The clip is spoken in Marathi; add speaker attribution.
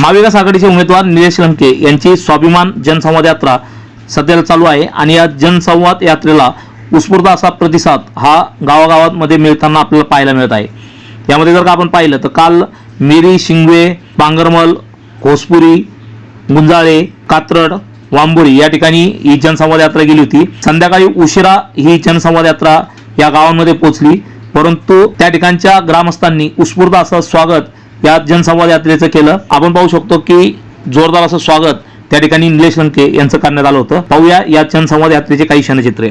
Speaker 1: Mahavikas आघाडीचे उमेदवार निलेश लंके यांची स्वाभिमान जनसंवाद यात्रा सध्याला चालू आहे आणि या जनसंवाद यात्रेला उत्स्फूर्त असा प्रतिसाद हा गावागावांमध्ये मिळताना आपल्याला पाहायला मिळत आहे. यामध्ये जर का आपण पाहिलं तर काल मिरी शिंगवे पांगरमल घोसपुरी गुंजाळे कात्रड वांबोळी या ठिकाणी ही जनसंवाद यात्रा गेली होती. संध्याकाळी उशिरा ही जनसंवाद यात्रा या गावांमध्ये पोहोचली. परंतु त्या ठिकाणच्या ग्रामस्थांनी उत्स्फूर्त असं स्वागत या जनसंवाद यात्रेचं केलं. आपण पाहू शकतो की जोरदार असं स्वागत त्या ठिकाणी निलेश लंके यांचं करण्यात आलं होतं. पाहूया या जनसंवाद यात्रेचे काही क्षणचित्रे.